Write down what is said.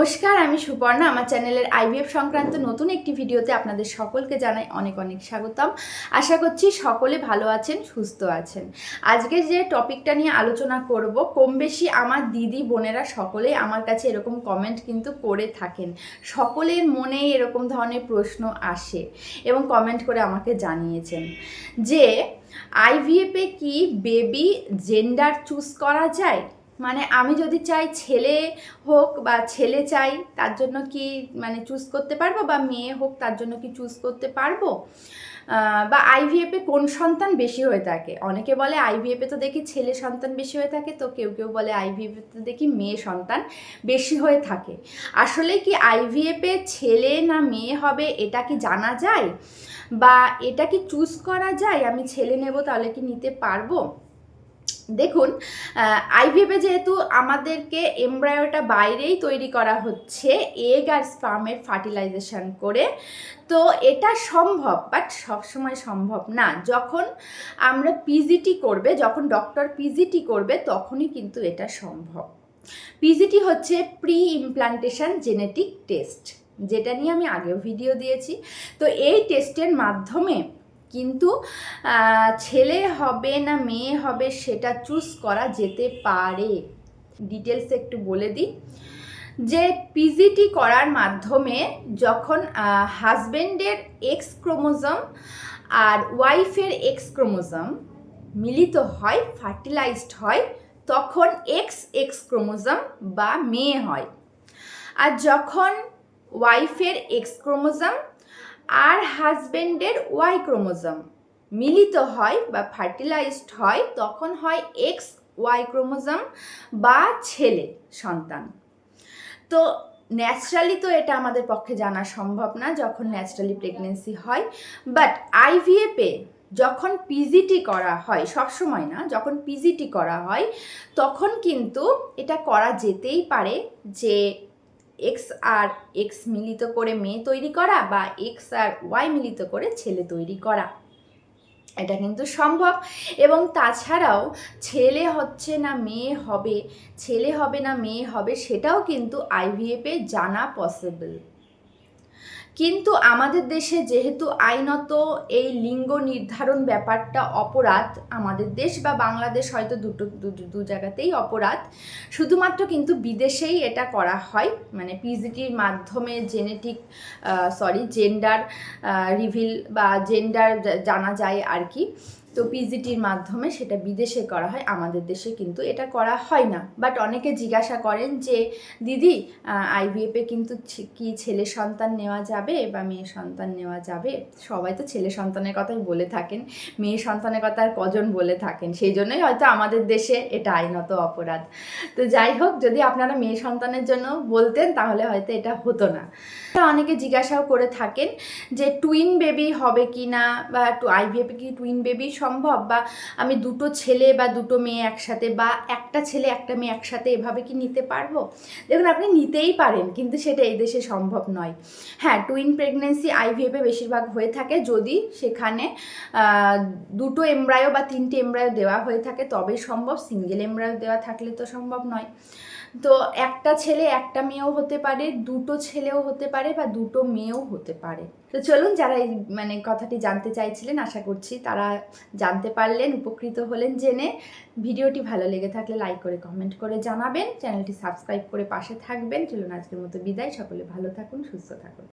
নমস্কার, আমি সুপর্ণা। আমার চ্যানেলের আইভিএফ সংক্রান্ত নতুন একটি ভিডিওতে আপনাদের সকলকে জানাই অনেক অনেক স্বাগতম। আশা করছি সকলে ভালো আছেন, সুস্থ আছেন। আজকে যে টপিকটা নিয়ে আলোচনা করব, কম বেশি আমার দিদি, বোনেরা সকলেই আমার কাছে এরকম কমেন্ট কিন্তু করে থাকেন। সকলের মনেই এরকম ধরনের প্রশ্ন আসে এবং কমেন্ট করে আমাকে জানিয়েছেন যে আইভিএফে কি বেবি জেন্ডার চুজ করা যায়? মানে আমি যদি চাই ছেলে হোক বা ছেলে চাই, তার জন্য কি মানে চুজ করতে পারব? বা মেয়ে হোক, তার জন্য কি চুজ করতে পারব? বা আইভিএফে কোন সন্তান বেশি হয়ে থাকে? অনেকে বলে আইভিএফে তো দেখি ছেলে সন্তান বেশি হয়ে থাকে, তো কেউ কেউ বলে আইভিএফে তো দেখি মেয়ে সন্তান বেশি হয়ে থাকে। আসলে কি আইভিএফে ছেলে না মেয়ে হবে, এটা কি জানা যায়? বা এটা কি চুজ করা যায়? আমি ছেলে নেব, তাহলে কি নিতে পারব? দেখুন আইভিএফে যেহেতু আমাদেরকে এমব্রায়োটা বাইরেই তৈরি করা হচ্ছে এগ আর স্পার্মের ফার্টিলাইজেশন করে, তো এটা সম্ভব বাট সবসময় সম্ভব না। যখন আমরা পিজিটি করবে, যখন ডক্টর পিজিটি করবে, তখনই কিন্তু এটা সম্ভব। পিজিটি হচ্ছে প্রি ইমপ্লান্টেশন জেনেটিক টেস্ট যেটা নিয়ে আমি আগেও ভিডিও দিয়েছি। তো এই টেস্টের মাধ্যমে কিন্তু ছেলে হবে না মেয়ে হবে সেটা চুজ করা যেতে পারে। ডিটেলস একটু বলে দিই। যে পিজিটি করার মাধ্যমে যখন হাজবেন্ডের এক্স ক্রোমোজম আর ওয়াইফের এক্স ক্রোমোজম মিলিত হয় ফার্টিলাইজড হয়, তখন এক্স এক্স ক্রোমোজম বা মেয়ে হয়। আর যখন ওয়াইফের এক্স ক্রোমোজম আর হাজবেন্ডের ওয়াই ক্রোমোজম। মিলিত হয় বা ফার্টিলাইজড হয়, তখন হয় এক্স ওয়াই ক্রোমোজম বা ছেলে সন্তান। তো ন্যাচারালি তো এটা আমাদের পক্ষে জানা সম্ভব না যখন ন্যাচারালি প্রেগনেন্সি হয়, বাট আইভিএফে যখন পিজিটি করা হয় সব সময় না, যখন পিজিটি করা হয়, তখন কিন্তু এটা করা যেতেই পারে যে এক্স আর এক্স মিলিত করে মেয়ে তৈরি করা বা এক্স আর ওয়াই মিলিত করে ছেলে তৈরি করা। এটা কিন্তু সম্ভব। এবং তাছাড়াও ছেলে হচ্ছে না মেয়ে হবে, ছেলে হবে না মেয়ে হবে সেটাও কিন্তু আইভিএফে জানা পসিবল কিন্তু আমাদের দেশে যেহেতু আইনত এই লিঙ্গ নির্ধারণ ব্যাপারটা অপরাধ, আমাদের দেশ বা বাংলাদেশ হয়তো দুটো, দু- জায়গাতেই অপরাধ। শুধুমাত্র কিন্তু বিদেশেই এটা করা হয়। মানে পিজিটির মাধ্যমে জেনেটিক সরি জেন্ডার রিভিল বা জেন্ডার জানা যায় আর কি। তো পিজিটির মাধ্যমে সেটা বিদেশে করা হয়, আমাদের দেশে কিন্তু এটা করা হয় না। বাট অনেকে জিজ্ঞাসা করেন যে, দিদি আইভিএফে কিন্তু কি ছেলে সন্তান নেওয়া যাবে বা মেয়ে সন্তান নেওয়া যাবে? সবাই তো ছেলে সন্তানের কথাই বলে থাকেন, মেয়ে সন্তানের কথা আর কজন বলে থাকেন? সেই জন্যই হয়তো আমাদের দেশে এটা আইনত অপরাধ। তো যাই হোক, যদি আপনারা মেয়ে সন্তানের জন্য বলতেন, তাহলে হয়তো এটা হতো না। অনেকে জিজ্ঞাসাও করে থাকেন যে টুইন বেবি হবে কি না বা আইভিএফে কি টুইন বেবি সম্ভব? বা আমি দুটো ছেলে বা দুটো মেয়ে একসাথে বা একটা ছেলে, একটা মেয়ে একসাথে এভাবে কি নিতে পারব? দেখুন, আপনি নিতেই পারেন, কিন্তু সেটা এই দেশে সম্ভব নয়। হ্যাঁ টুইন প্রেগনেন্সি আইভিএফে বেশিরভাগ হয়ে থাকে যদি সেখানে দুটো এমব্রায়ো বা তিনটে এমব্রায়ো দেওয়া হয়ে থাকে, তবেই সম্ভব। সিঙ্গেল এমব্রায়ো দেওয়া থাকলে তো সম্ভব নয়। তো একটা ছেলে, একটা মেয়েও হতে পারে, দুটো ছেলেও হতে পারে বা দুটো মেয়েও হতে পারে। তো চলুন, যারা এই মানে কথাটি জানতে চাইছিলেন, আশা করছি তারা জানতে পারলেন, উপকৃত হলেন, জেনে ভিডিওটি ভালো লেগে থাকলে লাইক করে কমেন্ট করে জানাবেন। চ্যানেলটি সাবস্ক্রাইব করে পাশে থাকবেন। চলুন আজকের মতো বিদায়। সকলে ভালো থাকুন, সুস্থ থাকুন।